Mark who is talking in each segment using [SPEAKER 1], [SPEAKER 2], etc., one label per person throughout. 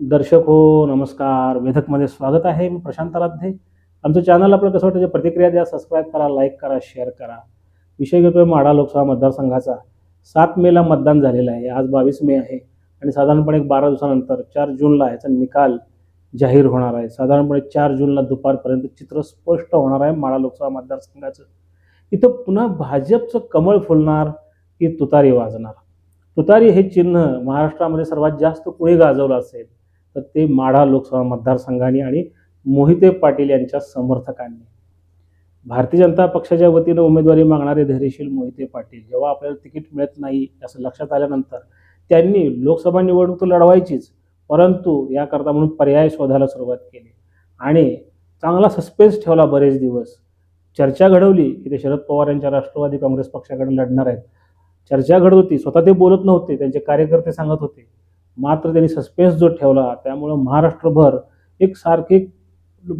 [SPEAKER 1] दर्शक हो नमस्कार. वेधकमध्ये स्वागत आहे. मी प्रशांत आराध्ये आमचं चॅनल आपलं कसं वाटतं? प्रतिक्रिया द्या सबस्क्राईब करा लाईक करा शेअर करा. विषय घेतोय माढा लोकसभा मतदारसंघाचा. सात मेला मतदान झालेलं आहे. आज बावीस मे आहे. आणि साधारणपणे एक बारा दिवसानंतर चार जूनला याचा निकाल जाहीर होणार आहे. साधारणपणे चार जूनला दुपारपर्यंत चित्र स्पष्ट होणार आहे माढा लोकसभा मतदारसंघाचं. इथं पुन्हा भाजपचं कमळ फुलणार की तुतारी वाजणार? तुतारी हे चिन्ह महाराष्ट्रामध्ये सर्वात जास्त कुणी गाजवलं असेल? तर ते माढा लोकसभा मतदारसंघाने आणि मोहिते पाटील यांच्या समर्थकांनी. भारतीय जनता पक्षाच्या वतीनं उमेदवारी मागणारे धैर्यशील मोहिते पाटील जेव्हा आपल्याला तिकीट मिळत नाही असं लक्षात आल्यानंतर त्यांनी लोकसभा निवडणूक लढवायचीच परंतु याकरता म्हणून पर्याय शोधायला सुरुवात केली. आणि चांगला सस्पेन्स ठेवला बरेच दिवस. चर्चा घडवली की ते शरद पवार यांच्या राष्ट्रवादी काँग्रेस पक्षाकडे लढणार आहेत. चर्चा घडत होती स्वतः ते बोलत नव्हते त्यांचे कार्यकर्ते सांगत होते. मात्र त्यांनी सस्पेन्स जो ठेवला त्यामुळं महाराष्ट्रभर एक सारखी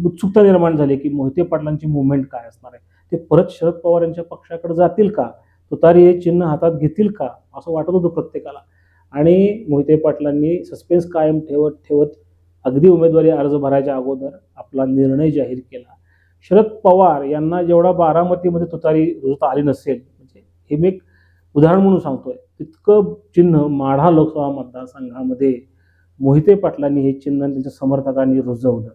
[SPEAKER 1] उत्सुकता निर्माण झाली की मोहिते पाटलांची मुवमेंट काय असणार आहे? ते परत शरद पवार यांच्या पक्षाकडे जातील का? तुतारी हे चिन्ह हातात घेतील का? असं वाटत होतं प्रत्येकाला. आणि मोहिते पाटलांनी सस्पेन्स कायम ठेवत ठेवत अगदी उमेदवारी अर्ज भरायच्या अगोदर आपला निर्णय जाहीर केला. शरद पवार यांना जेवढा बारामतीमध्ये तुतारी रुजता आली नसेल म्हणजे हे मी एक उदाहरण म्हणून सांगतोय. इतकं चिन्ह माढा लोकसभा मतदारसंघामध्ये मोहिते पाटलांनी हे चिन्ह त्यांच्या समर्थकांनी रुजवलं.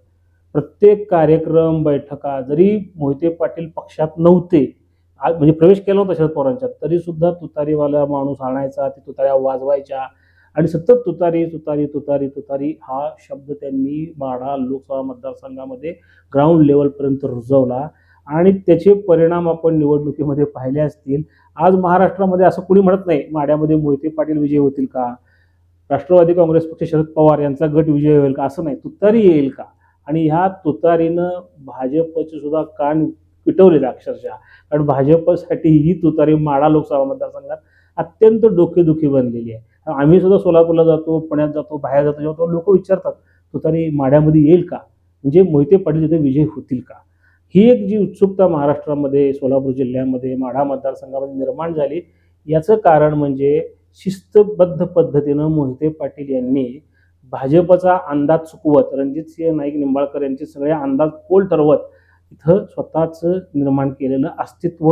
[SPEAKER 1] प्रत्येक कार्यक्रम बैठका जरी मोहिते पाटील पक्षात नव्हते आज म्हणजे प्रवेश केला नव्हता शरद पवारांच्या तरी सुद्धा तुतारीवाला माणूस आणायचा ते तुताऱ्या वाजवायच्या आणि सतत तुतारी तुतारी तुतारी तुतारी हा शब्द त्यांनी माढा लोकसभा मतदारसंघामध्ये ग्राउंड लेवलपर्यंत रुजवला. आणि त्याचे परिणाम आपण निवडणुकीमध्ये पाहिले असतील. आज महाराष्ट्रामध्ये असं कुणी म्हणत नाही माड्यामध्ये मोहिते पाटील विजय होतील का? राष्ट्रवादी काँग्रेस पक्ष शरद पवार यांचा गट विजय होईल का? असं नाही. तुतारी येईल का? आणि ह्या तुतारीनं भाजपचे सुद्धा कान पिटवलेले अक्षरशः. कारण भाजपसाठी ही तुतारी माडा लोकसभा मतदारसंघात अत्यंत डोकेदुखी बनलेली आहे. आम्ही सुद्धा सोलापूरला जातो पुण्यात जातो बाहेर जातो जेव्हा लोक विचारतात तुतारी माड्यामध्ये येईल का? म्हणजे मोहिते पाटील तिथे विजय होतील का? ही एक जी उत्सुकता महाराष्ट्रामध्ये सोलापूर जिल्ह्यामध्ये माढा मतदारसंघामध्ये निर्माण झाली याचं कारण म्हणजे शिस्तबद्ध पद्धतीनं मोहिते पाटील यांनी भाजपचा अंदाज चुकवत रणजित सिंह नाईक निंबाळकर यांचे सगळे अंदाज पोल ठरवत इथं स्वतःचं निर्माण केलेलं अस्तित्व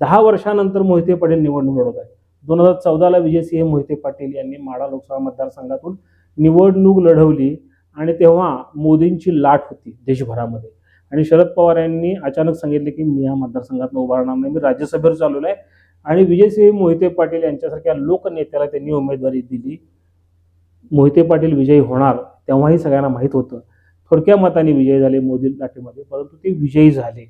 [SPEAKER 1] दहा वर्षानंतर मोहिते पाटील निवडणूक लढवत आहे दोन हजार चौदाला विजयसिंह मोहिते पाटील यांनी माढा लोकसभा मतदारसंघातून निवडणूक लढवली आणि तेव्हा मोदींची लाट होती देशभरामध्ये. आणि शरद पवार यांनी अचानक सांगितले की मी या मतदारसंघात उभारणार नाही मी राज्यसभेवर चालवलं आहे. आणि विजयसिंह मोहिते पाटील यांच्यासारख्या लोकनेत्याला त्यांनी उमेदवारी दिली. मोहिते पाटील विजयी होणार तेव्हाही सगळ्यांना माहीत होतं. थोडक्या मताने विजयी झाले मोदी लाटेमध्ये परंतु ते विजयी झाले.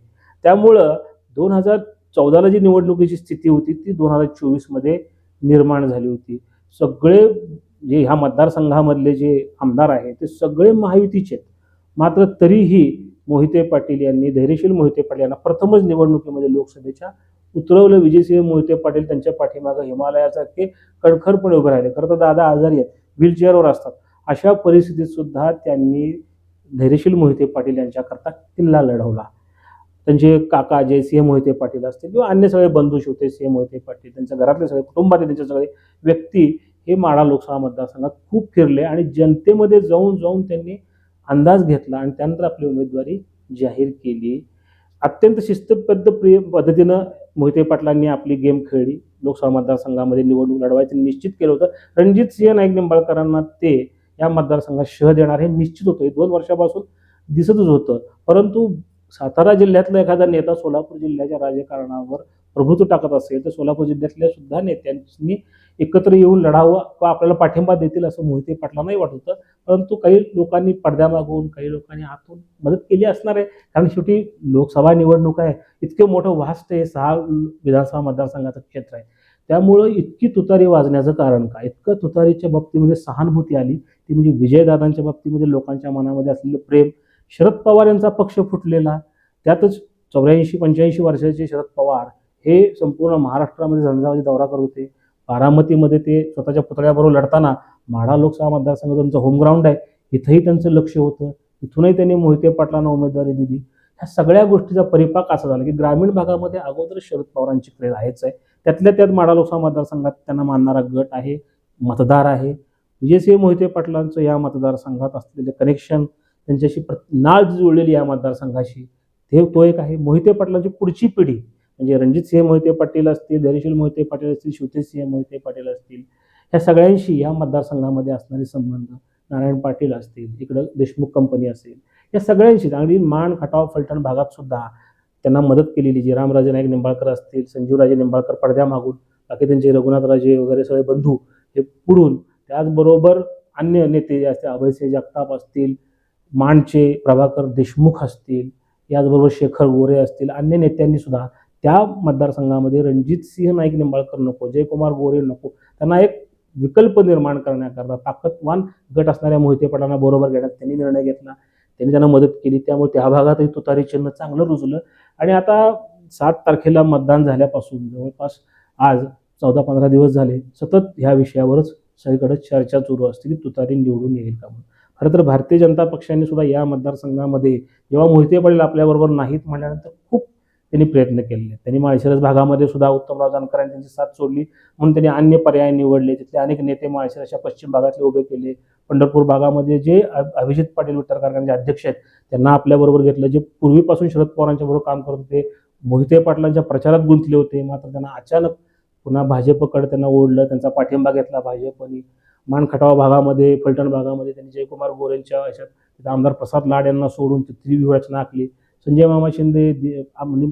[SPEAKER 1] त्यामुळं दोन हजार चौदाला जी निवडणुकीची स्थिती होती ती दोन हजार चोवीसमध्ये निर्माण झाली होती. सगळे जे ह्या मतदारसंघामधले जे आमदार आहेत ते सगळे महायुतीचे आहेत. मात्र तरीही मोहिते पाटील यांनी धैर्यशील मोहिते पाटील यांना प्रथमच निवडणुकीमध्ये लोकसभेच्या उतरवलं. विजयसिंह मोहिते पाटील त्यांच्या पाठीमागं हिमालयासारखे कणखरपणे उभे राहिले. खरं तर दादा आजारी आहेत व्हीलचेअरवर असतात. अशा परिस्थितीत सुद्धा त्यांनी धैर्यशील मोहिते पाटील यांच्याकरता किल्ला लढवला. त्यांचे काका जे सिंह मोहिते पाटील असतील किंवा अन्य सगळे बंधू होते सिंह मोहिते पाटील त्यांच्या घरातले सगळे कुटुंबातले त्यांचे सगळे व्यक्ती हे माढा लोकसभा मतदारसंघात खूप फिरले आणि जनतेमध्ये जाऊन जाऊन त्यांनी अंदाज घेतला आणि त्यानंतर आपली उमेदवारी जाहीर केली. अत्यंत शिस्तबद्ध प्रिय पद्धतीनं मोहिते पाटलांनी आपली गेम खेळली. लोकसभा मतदारसंघामध्ये निवडणूक लढवायचं निश्चित केलं होतं. रणजित सिंह नाईक निंबाळकरांना ते या मतदारसंघात शह देणार हे निश्चित होतं. हे दोन वर्षापासून दिसतच होतं. परंतु सातारा जिल्ह्यातला एखादा नेता सोलापूर जिल्ह्याच्या राजकारणावर प्रभुत्व टाकत असेल तर सोलापूर जिल्ह्यातल्या सुद्धा नेत्यांनी एकत्र येऊन लढावं किंवा आपल्याला पाठिंबा देतील असं मोहिते पाटलांनाही वाटत होतं. परंतु काही लोकांनी पडद्यामागून काही लोकांनी आतून मदत केली असणार आहे. कारण शेवटी लोकसभा निवडणूक आहे. इतकं मोठं वास्त हे सहा विधानसभा मतदारसंघाचं क्षेत्र आहे. त्यामुळं इतकी तुतारी वाजण्याचं कारण काय? इतकं तुतारीच्या बाबतीमध्ये सहानुभूती आली. ती म्हणजे विजयदादांच्या बाबतीमध्ये लोकांच्या मनामध्ये असलेलं प्रेम. शरद पवार यांचा पक्ष फुटलेला. त्यातच चौऱ्याऐंशी पंच्याऐंशी वर्षाचे शरद पवार हे संपूर्ण महाराष्ट्रामध्ये झंझावाती दौरा करत होते. बारामतीमध्ये ते स्वतःच्या पुतळ्याबरोबर लढताना माढा लोकसभा मतदारसंघ त्यांचं होमग्राऊंड आहे इथंही त्यांचं लक्ष होतं. इथूनही त्यांनी मोहिते पाटलांना उमेदवारी दिली. ह्या सगळ्या गोष्टीचा परिपाक असा झाला की ग्रामीण भागामध्ये अगोदर शरद पवारांची क्रेज आहेच आहे. त्यातल्या त्यात माढा लोकसभा मतदारसंघात त्यांना मानणारा गट आहे मतदार आहे. विजयसिंह मोहिते पाटलांचं या मतदारसंघात असलेले कनेक्शन त्यांच्याशी प्र नाळ जुळलेली या मतदारसंघाशी ते तो एक आहे. मोहिते पाटलांची पुढची पिढी म्हणजे रणजित सिंह मोहिते पाटील असतील धैर्यशील मोहिते पाटील असतील शिवतेजसिंह मोहिते पाटील असतील ह्या सगळ्यांशी या मतदारसंघामध्ये असणारे संबंध नारायण पाटील असतील इकडं देशमुख कंपनी असेल या सगळ्यांशी अगदी मान खटाव फलटण भागात सुद्धा त्यांना मदत केलेली जी रामराजे नाईक निंबाळकर असतील संजीवराजे निंबाळकर पडद्यामागून बाकी त्यांचे रघुनाथराजे वगैरे सगळे बंधू हे पुढून त्याचबरोबर अन्य नेते जे असतील अभयसिंह जगताप असतील मानचे प्रभाकर देशमुख असतील याचबरोबर शेखर गोरे असतील अन्य नेत्यांनी सुद्धा त्या मतदारसंघामध्ये रणजित सिंह नाईक निंबाळकर नको जयकुमार गोरे नको त्यांना एक विकल्प निर्माण करण्याकरता ताकदवान गट असणाऱ्या मोहिते पटांना बरोबर घेण्यात त्यांनी निर्णय घेतला. त्यांनी त्यांना मदत केली. त्यामुळे त्या भागातही तुतारी चिन्ह चांगलं रुजलं. आणि आता सात तारखेला मतदान झाल्यापासून जवळपास आज चौदा पंधरा दिवस झाले. सतत ह्या विषयावरच सगळीकडे चर्चा सुरू असते की तुतारी निवडून येईल का म्हणून. खरं तर भारतीय जनता पक्षाने सुद्धा या मतदारसंघामध्ये जेव्हा मोहिते पाटील आपल्याबरोबर नाहीत म्हटल्यानंतर खूप त्यांनी प्रयत्न केले. त्यांनी माळशिरस भागामध्ये सुद्धा उत्तमराव जानकरांनी त्यांची साथ सोडली. म्हणून त्यांनी अन्य पर्याय निवडले. तिथले अनेक नेते माळशिरसच्या पश्चिम भागातले उभे केले. पंढरपूर भागामध्ये जे अ- अभिजित पाटील विठ्ठल अध्यक्ष आहेत त्यांना आपल्याबरोबर घेतलं. जे पूर्वीपासून शरद पवारांच्या बरोबर काम करत होते मोहिते पाटलांच्या प्रचारात गुंतले होते. मात्र त्यांना अचानक पुन्हा भाजपकडे त्यांना ओढलं. त्यांचा पाठिंबा घेतला भाजपने. मानखटाव भागामध्ये फलटण भागामध्ये त्यांनी जयकुमार गोरेंच्या ह्याच्यात आमदार प्रसाद लाड यांना सोडून तिथली व्यूहरचना आखली. संजय मामा शिंदे म्हणजे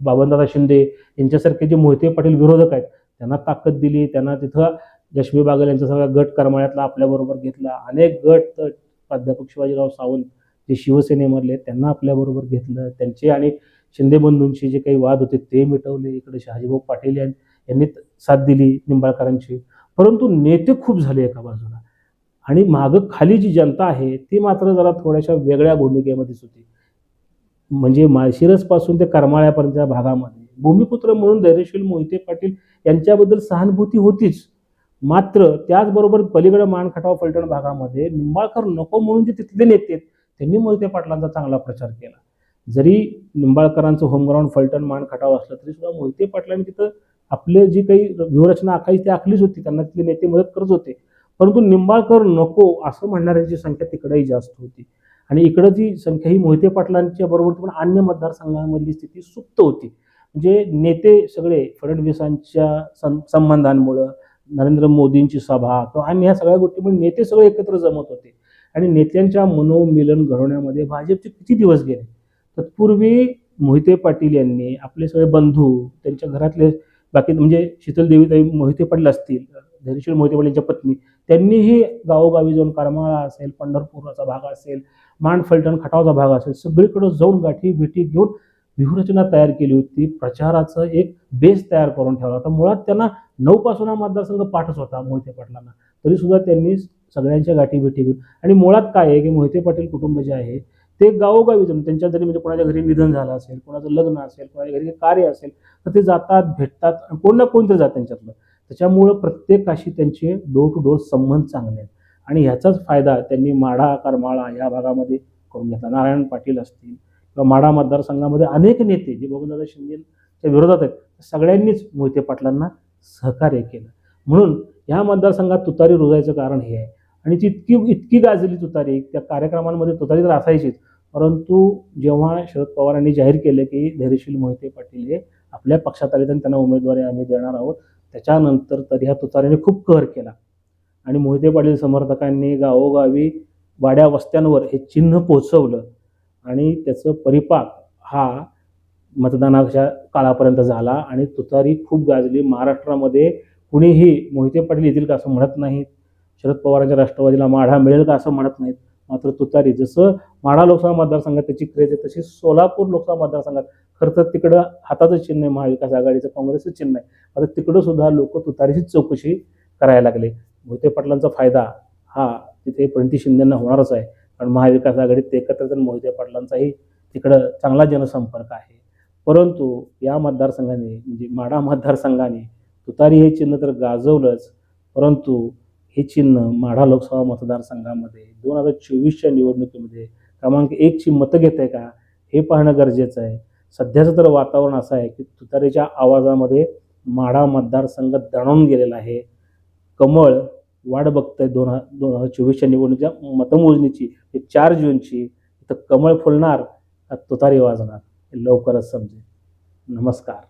[SPEAKER 1] बाबनदादा शिंदे यांच्यासारखे जे मोहिते पाटील विरोधक आहेत त्यांना ताकद दिली त्यांना तिथं जश्मी बागल यांचा सगळा गट करमाळ्यातला आपल्याबरोबर घेतला. अनेक गट प्राध्यापक शिवाजीराव सावंत जे शिवसेनेमधले त्यांना आपल्याबरोबर घेतलं. त्यांचे आणि शिंदे बंधूंशी जे काही वाद होते ते मिटवले. इकडे शहाजीभाऊ पाटील यांनी साथ दिली निंबाळकरांची. परंतु नेते खूप झाले एका बाजूला. आणि मागं खाली जी जनता आहे ती मात्र जरा थोड्याशा वेगळ्या भूमिकेमध्येच होती. म्हणजे माळशिरसपासून ते करमाळ्यापर्यंतच्या भागामध्ये. भूमिपुत्र म्हणून धैर्यशील मोहिते पाटील यांच्याबद्दल सहानुभूती होतीच. मात्र त्याचबरोबर पलीकडे मानखटाव फलटण भागामध्ये निंबाळकर नको म्हणून जे तिथले नेते आहेत, त्यांनी मोहिते पाटलांचा चांगला प्रचार केला. जरी निंबाळकरांचं होमग्राऊंड फलटण मान खटाव असलं तरी सुद्धा मोहिते पाटलांनी तिथं आपले जी काही व्यूहरचना आखायची ती आखलीच होती. त्यांना तिथले नेते मदत करत होते. परंतु निंबाळकर नको असं म्हणणाऱ्यांची संख्या तिकडेही जास्त होती. आणि इकडं जी संख्या ही मोहिते पाटलांच्या बरोबर पण अन्य मतदारसंघामधली स्थिती सुप्त होती. म्हणजे नेते सगळे फडणवीसांच्या सं संबंधांमुळं नरेंद्र मोदींची सभा किंवा अन्य ह्या सगळ्या गोष्टीमुळे नेते सगळे एकत्र जमत होते. आणि नेत्यांच्या मनोमिलन घडवण्यामध्ये भाजपचे किती दिवस गेले? तत्पूर्वी मोहिते पाटील यांनी आपले सगळे बंधू त्यांच्या घरातले बाकी म्हणजे शीतलदेवीताई मोहिते पाटील असतील धैर्यशील मोहिते पाटील यांच्या पत्नी. त्यांनीही गावोगावी जाऊन करमाळा असेल पंढरपूरचा भाग असेल मान फलटण खटावचा भाग असेल सगळीकडे जाऊन गाठी भेटी घेऊन व्यूहरचना तयार केली होती. प्रचाराचं एक बेस तयार करून ठेवला होता. मुळात त्यांना नऊ पासून हा मतदारसंघ पाठच होता मोहिते पाटलांना. तरी सुद्धा त्यांनी सगळ्यांच्या गाठी भेटी घेऊन आणि मुळात काय आहे की मोहिते पाटील कुटुंब जे आहे ते गावोगावी जाऊन त्यांच्या जरी म्हणजे कोणाच्या घरी निधन झालं असेल कोणाचं लग्न असेल कोणाच्या घरी कार्य असेल तर ते जातात भेटतात कोण ना कोणतरी जात त्यांच्यातलं. त्याच्यामुळं प्रत्येकाशी त्यांचे डोर टू डोर संबंध चांगले आहेत. आणि ह्याचाच फायदा त्यांनी माढा करमाळा या भागामध्ये करून घेतला. नारायण पाटील असतील किंवा माढा मतदारसंघामध्ये अनेक नेते जे बघूनदादा शिंदेच्या विरोधात आहेत सगळ्यांनीच मोहिते पाटलांना सहकार्य केलं. म्हणून ह्या मतदारसंघात तुतारी रुजायचं कारण हे आहे. आणि ती इतकी इतकी गाजली तुतारी त्या कार्यक्रमांमध्ये तुतारी तर असायचीच. परंतु जेव्हा शरद पवारांनी जाहीर केलं की धैर्यशील मोहिते पाटील हे आपल्या पक्षात आले आणि त्यांना उमेदवारी आम्ही देणार आहोत त्याच्यानंतर तर ह्या तुतारीने खूप कहर केला. आणि मोहिते पाटील समर्थकांनी गावोगावी वाड्या वस्त्यांवर हे चिन्ह पोचवलं आणि त्याचं परिपाक हा मतदानाच्या काळापर्यंत झाला आणि तुतारी खूप गाजली. महाराष्ट्रामध्ये कुणीही मोहिते पाटील येतील का असं म्हणत नाहीत. शरद पवारांच्या राष्ट्रवादीला माढा मिळेल का असं म्हणत नाहीत. मात्र तुतारी जसं माढा लोकसभा मतदारसंघात त्याची क्रेज आहे तशी सोलापूर लोकसभा मतदारसंघात खरं तर तिकडं हाताचं चिन्ह आहे महाविकास आघाडीचं काँग्रेसचं चिन्ह आहे. आता तिकडं सुद्धा लोक तुतारीची चौकशी करायला लागले. मोहिते पाटलांचा फायदा हा तिथे प्रणिती शिंदेंना होणारच आहे. कारण महाविकास आघाडीत ते एकत्र तर मोहिते पाटलांचाही तिकडं चांगला जनसंपर्क आहे. परंतु या मतदारसंघाने म्हणजे माढा मतदारसंघाने तुतारी हे चिन्ह तर गाजवलंच. परंतु हे चिन्ह माढा लोकसभा मतदारसंघामध्ये दोन हजार चोवीसच्या निवडणुकीमध्ये क्रमांक एकची मतं घेत आहे का? हे पाहणं गरजेचं आहे. सध्याचं तर वातावरण असं आहे की तुतारीच्या आवाजामध्ये माढा मतदारसंघ दणावून गेलेला आहे. कमळ वाट बघतंय दोन हजार दोन हजार चोवीसच्या निवडणुकीच्या मतमोजणीची. चार जूनची इथं कमळ फुलणार तुतारी वाजणार हे लवकरच समजेल. नमस्कार.